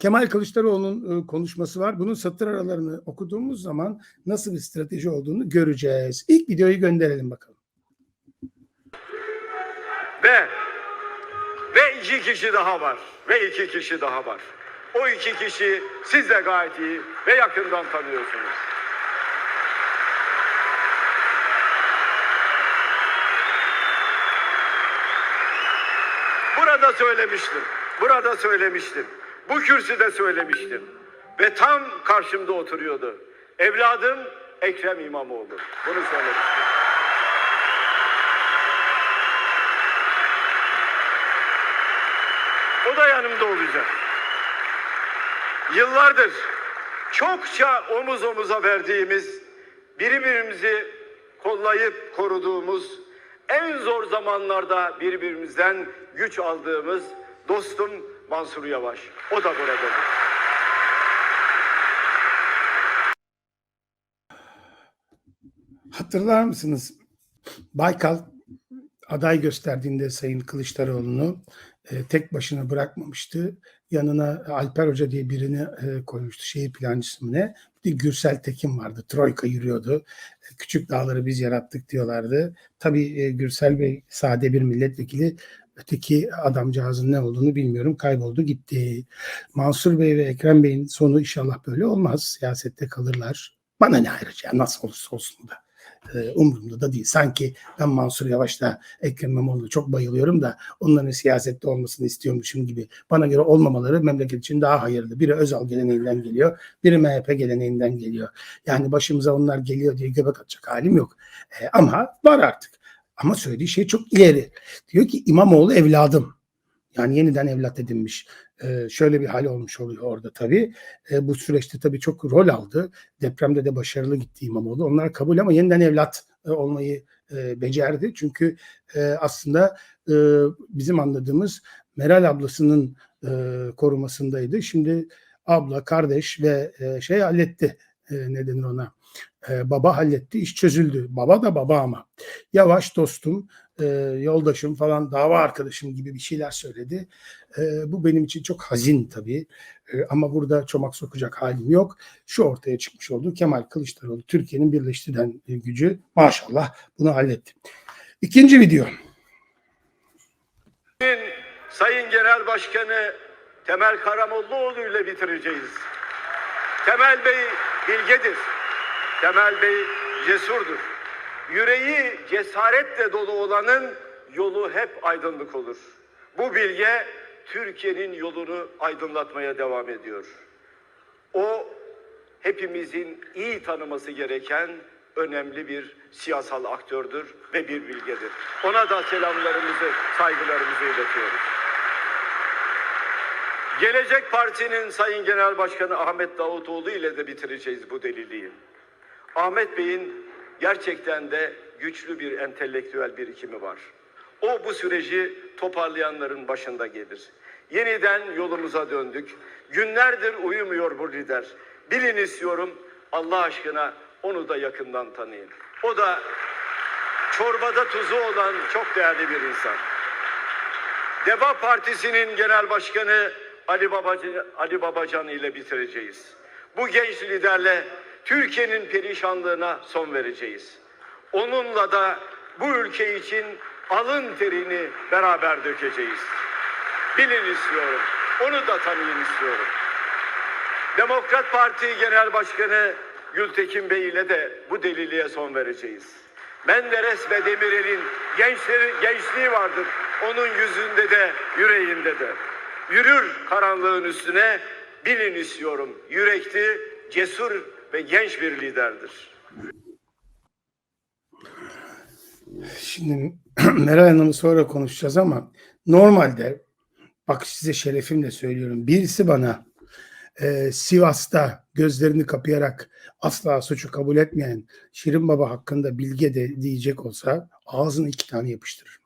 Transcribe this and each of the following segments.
Kemal Kılıçdaroğlu'nun e, konuşması var. Bunun satır aralarını okuduğumuz zaman nasıl bir strateji olduğunu göreceğiz. İlk videoyu gönderelim bakalım. Ve ve iki kişi daha var. Ve iki kişi daha var. O iki kişi siz de gayet iyi ve yakından tanıyorsunuz. Burada söylemiştim. Burada söylemiştim. Bu kürsüde söylemiştim. Ve tam karşımda oturuyordu. Evladım Ekrem İmamoğlu. Bunu söylemiştim. O da yanımda olacak. Yıllardır çokça omuz omuza verdiğimiz, birbirimizi kollayıp koruduğumuz, en zor zamanlarda birbirimizden güç aldığımız dostum Mansur Yavaş. O da buradadır. Hatırlar mısınız? Baykal aday gösterdiğinde Sayın Kılıçdaroğlu'nu e, tek başına bırakmamıştı. Yanına Alper Hoca diye birini e, koymuştu. Şehir plancısı mı ne? Bir de Gürsel Tekin vardı. Troika yürüyordu. E, küçük dağları biz yarattık diyorlardı. Tabii e, Gürsel Bey sade bir milletvekili. Öteki adamcağızın ne olduğunu bilmiyorum. Kayboldu gitti. Mansur Bey ve Ekrem Bey'in sonu inşallah böyle olmaz. Siyasette kalırlar. Bana ne ayrıca nasıl olursa olsun da umurumda da değil. Sanki ben Mansur Yavaş'la Ekrem İmamoğlu'na çok bayılıyorum da onların siyasette olmasını istiyormuşum gibi. Bana göre olmamaları memleket için daha hayırlı. Biri Özal geleneğinden geliyor, biri MHP geleneğinden geliyor. Yani başımıza onlar geliyor diye göbek atacak halim yok. E, ama var artık. Ama söylediği şey çok ileri. Diyor ki İmamoğlu evladım. Yani yeniden evlat edinmiş. Ee, şöyle bir hal olmuş oluyor orada tabii. Ee, bu süreçte tabii çok rol aldı. Depremde de başarılı gitti İmamoğlu. Onlar kabul ama yeniden evlat e, olmayı e, becerdi. Çünkü e, aslında e, bizim anladığımız Meral ablasının e, korumasındaydı. Şimdi abla, kardeş ve e, şey halletti. E, ne ona? E, baba halletti. iş çözüldü. Baba da baba ama. Yavaş dostum, e, yoldaşım falan, dava arkadaşım gibi bir şeyler söyledi. E, bu benim için çok hazin tabii. E, ama burada çomak sokacak halim yok. Şu ortaya çıkmış oldu. Kemal Kılıçdaroğlu Türkiye'nin birleştiren e, gücü maşallah bunu halletti. İkinci video. Bugün Sayın Genel Başkanı Temel Karamollaoğlu ile bitireceğiz. Temel Bey bilgedir. Temel Bey cesurdur. Yüreği cesaretle dolu olanın yolu hep aydınlık olur. Bu bilge Türkiye'nin yolunu aydınlatmaya devam ediyor. O hepimizin iyi tanıması gereken önemli bir siyasal aktördür ve bir bilgedir. Ona da selamlarımızı, saygılarımızı iletiyoruz. Gelecek Parti'nin Sayın Genel Başkanı Ahmet Davutoğlu ile de bitireceğiz bu deliliği. Ahmet Bey'in gerçekten de güçlü bir entelektüel birikimi var. O bu süreci toparlayanların başında gelir. Yeniden yolumuza döndük. Günlerdir uyumuyor bu lider. Bilin istiyorum Allah aşkına onu da yakından tanıyın. O da çorbada tuzu olan çok değerli bir insan. Deva Partisi'nin genel başkanı Ali Babacan, Ali Babacan ile bitireceğiz. Bu genç liderle Türkiye'nin perişanlığına son vereceğiz. Onunla da bu ülke için alın terini beraber dökeceğiz. Bilin istiyorum. Onu da tanıyın istiyorum. Demokrat Parti Genel Başkanı Gültekin Bey ile de bu deliliğe son vereceğiz. Menderes ve Demirel'in gençleri, gençliği vardır. Onun yüzünde de yüreğinde de. Yürür karanlığın üstüne bilin istiyorum. Yürekli, cesur ve genç bir liderdir. Şimdi Meral Hanım'ı sonra konuşacağız ama normalde bak size şerefimle söylüyorum. Birisi bana e, Sivas'ta gözlerini kapayarak asla suçu kabul etmeyen Şirin Baba hakkında bilge de diyecek olsa ağzını iki tane yapıştırırım.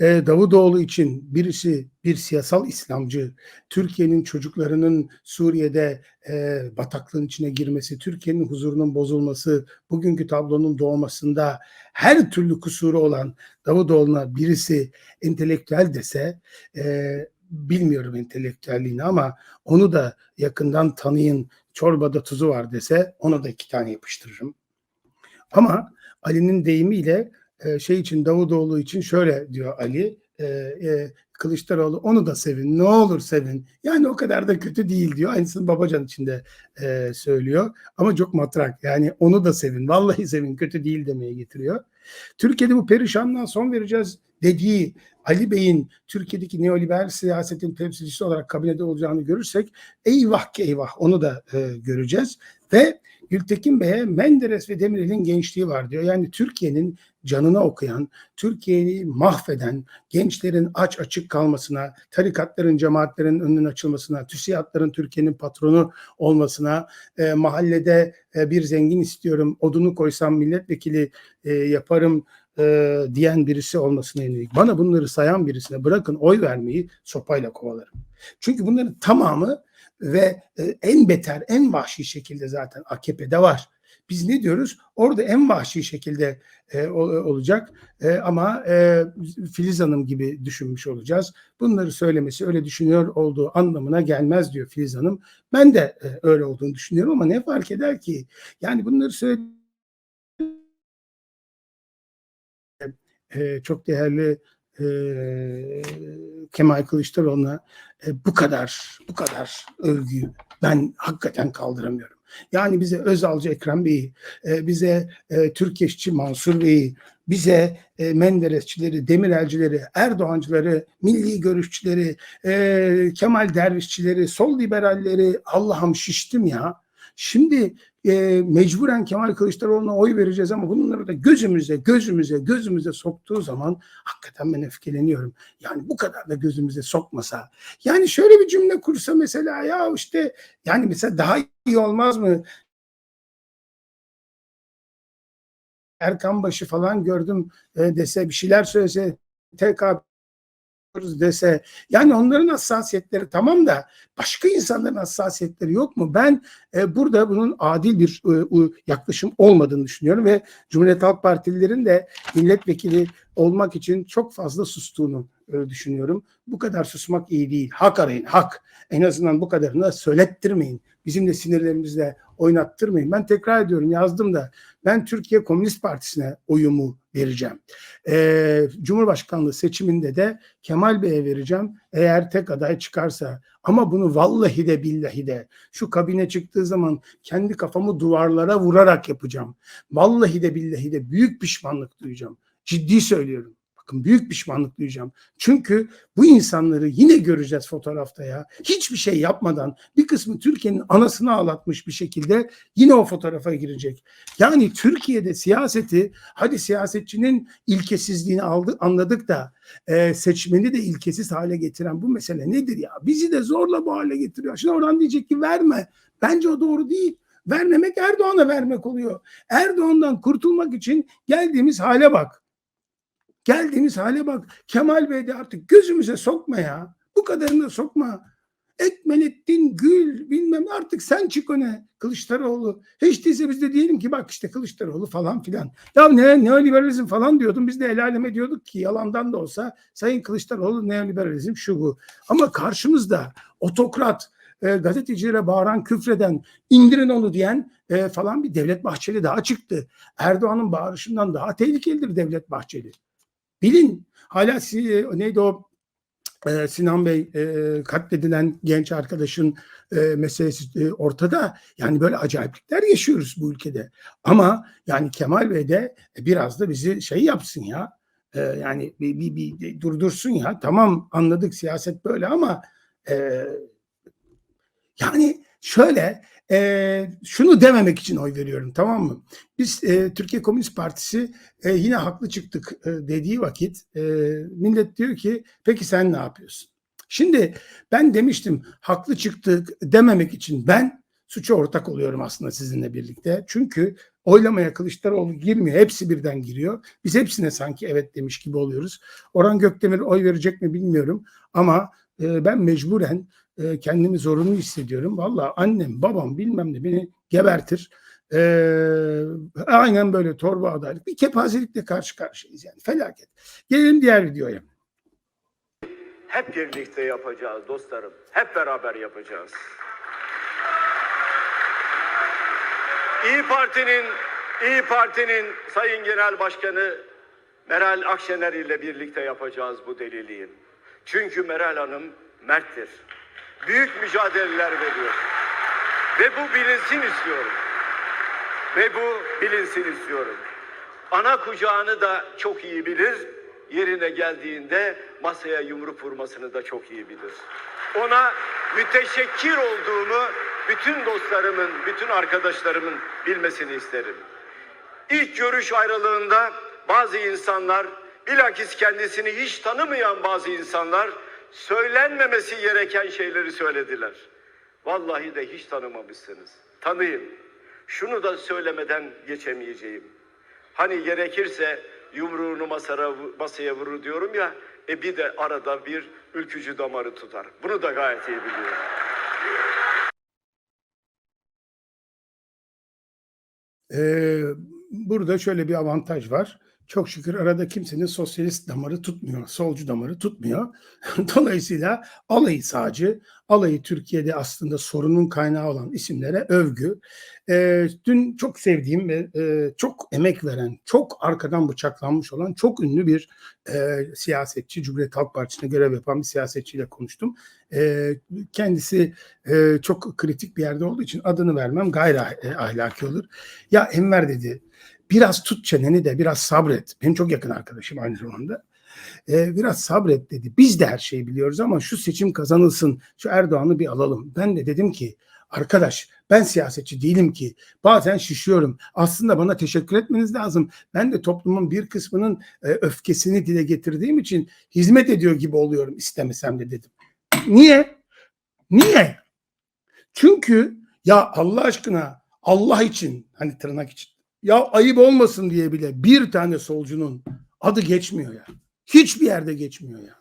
E, Davutoğlu için birisi bir siyasal İslamcı, Türkiye'nin çocuklarının Suriye'de e, bataklığın içine girmesi, Türkiye'nin huzurunun bozulması, bugünkü tablonun doğmasında her türlü kusuru olan Davutoğlu'na birisi entelektüel dese e, bilmiyorum entelektüelliğini ama onu da yakından tanıyın çorbada tuzu var dese ona da iki tane yapıştırırım. Ama Ali'nin deyimiyle şey için Davutoğlu için şöyle diyor Ali e, e, Kılıçdaroğlu onu da sevin ne olur sevin. Yani o kadar da kötü değil diyor. Aynısını Babacan için de e, söylüyor. Ama çok matrak. Yani onu da sevin vallahi sevin kötü değil. demeye getiriyor. Türkiye'de bu perişanlığa son vereceğiz. dediği Ali Bey'in Türkiye'deki neoliberal siyasetin temsilcisi olarak kabinede olacağını görürsek eyvah ki eyvah onu da e, göreceğiz. Ve Gültekin Bey'e Menderes ve Demirel'in gençliği var diyor. Yani Türkiye'nin canına okuyan, Türkiye'yi mahveden, gençlerin aç açık kalmasına, tarikatların, cemaatlerin önünün açılmasına, TÜSİAD'ların Türkiye'nin patronu olmasına, e, mahallede e, bir zengin istiyorum, odunu koysam milletvekili e, yaparım e, diyen birisi olmasına yönelik. Bana bunları sayan birisine bırakın oy vermeyi sopayla kovalarım. Çünkü bunların tamamı ve e, en beter, en vahşi şekilde zaten AKP'de var. Biz ne diyoruz? Orada en vahşi şekilde e, olacak e, ama e, Filiz Hanım gibi düşünmüş olacağız. Bunları söylemesi öyle düşünüyor olduğu anlamına gelmez diyor Filiz Hanım. Ben de e, öyle olduğunu düşünüyorum ama ne fark eder ki? Yani bunları söyle e, çok değerli e, Kemal Kılıçdaroğlu'na e, bu kadar bu kadar övgüyü ben hakikaten kaldıramıyorum. Yani bize Özalcı Ekrem Bey'i, e, bize e, Türkeşçi Mansur Bey'i, bize e, Menderesçileri, Demirelcileri, Erdoğancıları, milli görüşçüleri, e, Kemal Dervişçileri, sol liberalleri Allah'ım şiştim ya. Şimdi e, mecburen Kemal Kılıçdaroğlu'na oy vereceğiz ama bunları da gözümüze, gözümüze, gözümüze soktuğu zaman hakikaten ben öfkeleniyorum. Yani bu kadar da gözümüze sokmasa. Yani şöyle bir cümle kursa mesela ya işte yani mesela daha iyi olmaz mı? Erkan Başı falan gördüm e, dese bir şeyler söylese TK dese yani onların hassasiyetleri tamam da başka insanların hassasiyetleri yok mu? Ben e, burada bunun adil bir e, yaklaşım olmadığını düşünüyorum ve Cumhuriyet Halk Partililerin de milletvekili olmak için çok fazla sustuğunu e, düşünüyorum. Bu kadar susmak iyi değil. Hak arayın, hak. En azından bu kadarını söylettirmeyin. Bizim de sinirlerimizle oynattırmayın. Ben tekrar ediyorum yazdım da ben Türkiye Komünist Partisi'ne oyumu vereceğim. Ee, Cumhurbaşkanlığı seçiminde de Kemal Bey'e vereceğim eğer tek aday çıkarsa. Ama bunu vallahi de billahi de şu kabine çıktığı zaman kendi kafamı duvarlara vurarak yapacağım. Vallahi de billahi de büyük pişmanlık duyacağım. Ciddi söylüyorum. Bakın büyük pişmanlık duyacağım. Çünkü bu insanları yine göreceğiz fotoğrafta ya. Hiçbir şey yapmadan bir kısmı Türkiye'nin anasını ağlatmış bir şekilde yine o fotoğrafa girecek. Yani Türkiye'de siyaseti hadi siyasetçinin ilkesizliğini aldı, anladık da e, seçmeni de ilkesiz hale getiren bu mesele nedir ya? Bizi de zorla bu hale getiriyor. Şimdi oradan diyecek ki verme. Bence o doğru değil. Vermemek Erdoğan'a vermek oluyor. Erdoğan'dan kurtulmak için geldiğimiz hale bak. Geldiğimiz hale bak. Kemal Bey de artık gözümüze sokma ya. Bu kadarını da sokma. Ekmelettin Gül bilmem artık sen çık öne Kılıçdaroğlu. Hiç değilse biz de diyelim ki bak işte Kılıçdaroğlu falan filan. Ya ne neoliberalizm falan diyordum. Biz de el aleme diyorduk ki yalandan da olsa Sayın Kılıçdaroğlu neoliberalizm şu bu. Ama karşımızda otokrat, e, gazetecilere bağıran, küfreden, indirin onu diyen e, falan bir Devlet Bahçeli daha çıktı. Erdoğan'ın bağırışından daha tehlikelidir Devlet Bahçeli. Bilin hala neydi o e, Sinan Bey e, katledilen genç arkadaşın e, meselesi e, ortada. Yani böyle acayiplikler yaşıyoruz bu ülkede. Ama yani Kemal Bey de biraz da bizi şey yapsın ya. E, yani bir, bir, bir durdursun ya. Tamam anladık siyaset böyle ama e, yani şöyle e, şunu dememek için oy veriyorum tamam mı? Biz e, Türkiye Komünist Partisi e, yine haklı çıktık e, dediği vakit e, millet diyor ki peki sen ne yapıyorsun? Şimdi ben demiştim haklı çıktık dememek için ben suça ortak oluyorum aslında sizinle birlikte. Çünkü oylamaya Kılıçdaroğlu girmiyor. Hepsi birden giriyor. Biz hepsine sanki evet demiş gibi oluyoruz. Orhan Gökdemir oy verecek mi bilmiyorum. Ama e, ben mecburen e, kendimi zorunlu hissediyorum. Valla annem, babam bilmem ne beni gebertir. E, aynen böyle torba adaylık. Bir kepazelikle karşı karşıyayız yani felaket. Gelelim diğer videoya. hep birlikte yapacağız dostlarım. Hep beraber yapacağız. İyi Parti'nin İyi Parti'nin Sayın Genel Başkanı Meral Akşener ile birlikte yapacağız bu deliliği. Çünkü Meral Hanım merttir. Büyük mücadeleler veriyor. Ve bu bilinsin istiyorum. Ve bu bilinsin istiyorum. Ana kucağını da çok iyi bilir. Yerine geldiğinde masaya yumruk vurmasını da çok iyi bilir. Ona müteşekkir olduğumu bütün dostlarımın, bütün arkadaşlarımın bilmesini isterim. İlk görüş ayrılığında bazı insanlar, bilakis kendisini hiç tanımayan bazı insanlar söylenmemesi gereken şeyleri söylediler. Vallahi de hiç tanımamışsınız. Tanıyın. Şunu da söylemeden geçemeyeceğim. Hani gerekirse yumruğunu masara, masaya vurur diyorum ya, e bir de arada bir ülkücü damarı tutar. Bunu da gayet iyi biliyorum. Ee, burada şöyle bir avantaj var. Çok şükür arada kimsenin sosyalist damarı tutmuyor, solcu damarı tutmuyor. Dolayısıyla alayı sağcı, alayı Türkiye'de aslında sorunun kaynağı olan isimlere övgü. Ee, dün çok sevdiğim ve e, çok emek veren, çok arkadan bıçaklanmış olan çok ünlü bir e, siyasetçi, Cumhuriyet Halk Partisi'ne görev yapan bir siyasetçiyle konuştum. E, kendisi e, çok kritik bir yerde olduğu için adını vermem gayri e, ahlaki olur. Ya Enver dedi biraz tut çeneni de biraz sabret. Benim çok yakın arkadaşım aynı zamanda. Ee, biraz sabret dedi. Biz de her şeyi biliyoruz ama şu seçim kazanılsın. Şu Erdoğan'ı bir alalım. Ben de dedim ki arkadaş ben siyasetçi değilim ki. Bazen şişiyorum. Aslında bana teşekkür etmeniz lazım. Ben de toplumun bir kısmının e, öfkesini dile getirdiğim için hizmet ediyor gibi oluyorum istemesem de dedim. Niye? Niye? Çünkü ya Allah aşkına Allah için hani tırnak için ya ayıp olmasın diye bile bir tane solcunun adı geçmiyor ya. Hiçbir yerde geçmiyor ya.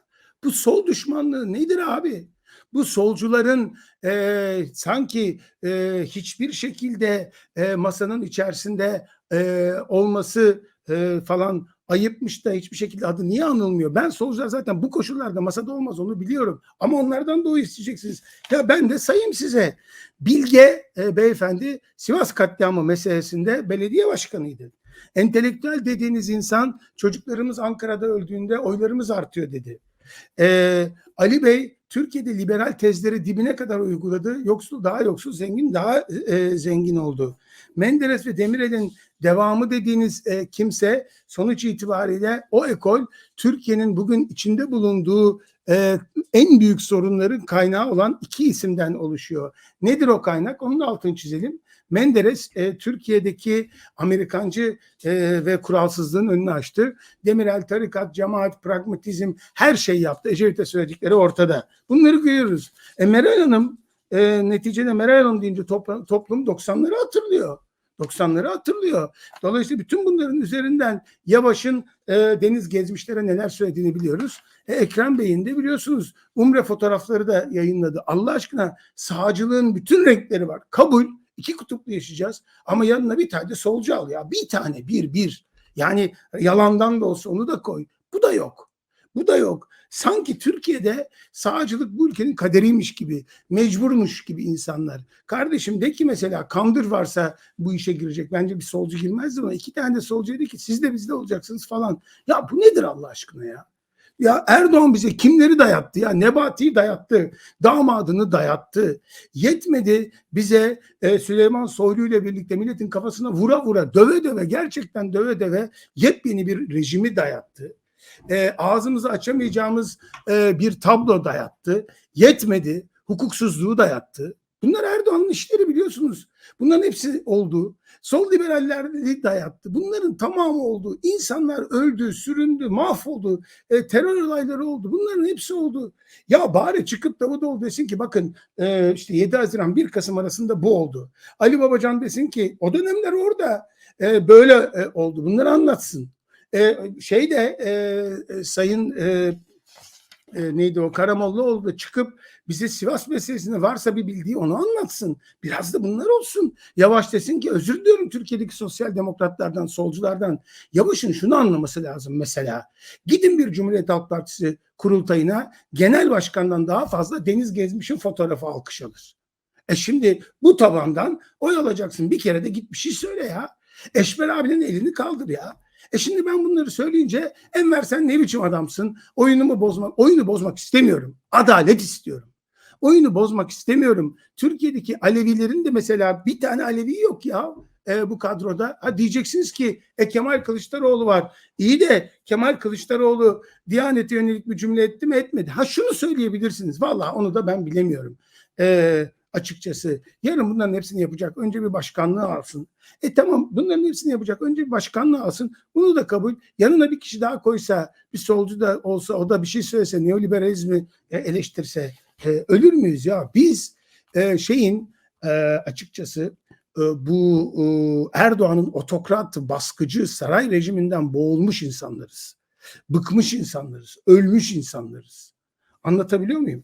Bu sol düşmanlığı nedir abi? Bu solcuların e, sanki e, hiçbir şekilde e, masanın içerisinde e, olması e, falan ayıpmış da hiçbir şekilde adı niye anılmıyor? Ben solcular zaten bu koşullarda masada olmaz onu biliyorum. Ama onlardan da o isteyeceksiniz. Ya ben de sayayım size. Bilge e, beyefendi Sivas katliamı meselesinde belediye başkanıydı. Entelektüel dediğiniz insan çocuklarımız Ankara'da öldüğünde oylarımız artıyor dedi. Ee, Ali Bey Türkiye'de liberal tezleri dibine kadar uyguladı. Yoksul daha yoksul, zengin daha e, zengin oldu. Menderes ve Demirel'in devamı dediğiniz e, kimse sonuç itibariyle o ekol Türkiye'nin bugün içinde bulunduğu e, en büyük sorunların kaynağı olan iki isimden oluşuyor. Nedir o kaynak? Onun da altını çizelim. Menderes e, Türkiye'deki Amerikancı e, ve kuralsızlığın önünü açtı. Demirel, tarikat, cemaat, pragmatizm her şey yaptı. Ecevit'e söyledikleri ortada. Bunları görüyoruz. E, Meral Hanım e, neticede Meral Hanım deyince toplum, toplum 90'ları hatırlıyor. 90'ları hatırlıyor. Dolayısıyla bütün bunların üzerinden Yavaş'ın e, deniz gezmişlere neler söylediğini biliyoruz. E, Ekrem Bey'in de biliyorsunuz Umre fotoğrafları da yayınladı. Allah aşkına sağcılığın bütün renkleri var. Kabul. iki kutuplu yaşayacağız. Ama yanına bir tane de solcu al ya. Bir tane bir bir. Yani yalandan da olsa onu da koy. Bu da yok. Bu da yok. Sanki Türkiye'de sağcılık bu ülkenin kaderiymiş gibi, mecburmuş gibi insanlar. Kardeşim de ki mesela Kandır varsa bu işe girecek. Bence bir solcu girmezdi ama iki tane de solcu dedi ki siz de bizde olacaksınız falan. Ya bu nedir Allah aşkına ya? Ya Erdoğan bize kimleri dayattı ya? Nebati'yi dayattı, damadını dayattı. Yetmedi bize e, Süleyman Soylu ile birlikte milletin kafasına vura vura, döve döve, gerçekten döve döve yepyeni bir rejimi dayattı e, ağzımızı açamayacağımız e, bir tablo dayattı. Yetmedi. Hukuksuzluğu dayattı. Bunlar Erdoğan'ın işleri biliyorsunuz. Bunların hepsi oldu. Sol liberalleri dayattı. Bunların tamamı oldu. İnsanlar öldü, süründü, mahvoldu. E, terör olayları oldu. Bunların hepsi oldu. Ya bari çıkıp Davutoğlu desin ki bakın e, işte 7 Haziran 1 Kasım arasında bu oldu. Ali Babacan desin ki o dönemler orada e, böyle e, oldu. Bunları anlatsın. E, şey de e, e, Sayın e, e, neydi o Karamollaoğlu da çıkıp bize Sivas meselesini varsa bir bildiği onu anlatsın. Biraz da bunlar olsun. Yavaş desin ki özür diliyorum Türkiye'deki sosyal demokratlardan, solculardan. Yavaş'ın şunu anlaması lazım mesela. Gidin bir Cumhuriyet Halk Partisi kurultayına genel başkandan daha fazla Deniz Gezmiş'in fotoğrafı alkış alır. E şimdi bu tabandan oy alacaksın. Bir kere de git bir şey söyle ya. Eşber abinin elini kaldır ya. E şimdi ben bunları söyleyince Enver sen ne biçim adamsın? Oyunumu bozmak, oyunu bozmak istemiyorum. Adalet istiyorum. Oyunu bozmak istemiyorum. Türkiye'deki Alevilerin de mesela bir tane Alevi yok ya e, bu kadroda. Ha diyeceksiniz ki e, Kemal Kılıçdaroğlu var. İyi de Kemal Kılıçdaroğlu Diyanete yönelik bir cümle etti mi etmedi. Ha şunu söyleyebilirsiniz. Vallahi onu da ben bilemiyorum. E, açıkçası. Yarın bunların hepsini yapacak. Önce bir başkanlığı alsın. E tamam bunların hepsini yapacak. Önce bir başkanlığı alsın. Bunu da kabul. Yanına bir kişi daha koysa, bir solcu da olsa, o da bir şey söylese, neoliberalizmi e, eleştirse e, ölür müyüz ya? Biz e, şeyin e, açıkçası e, bu e, Erdoğan'ın otokrat, baskıcı saray rejiminden boğulmuş insanlarız. Bıkmış insanlarız. Ölmüş insanlarız. Anlatabiliyor muyum?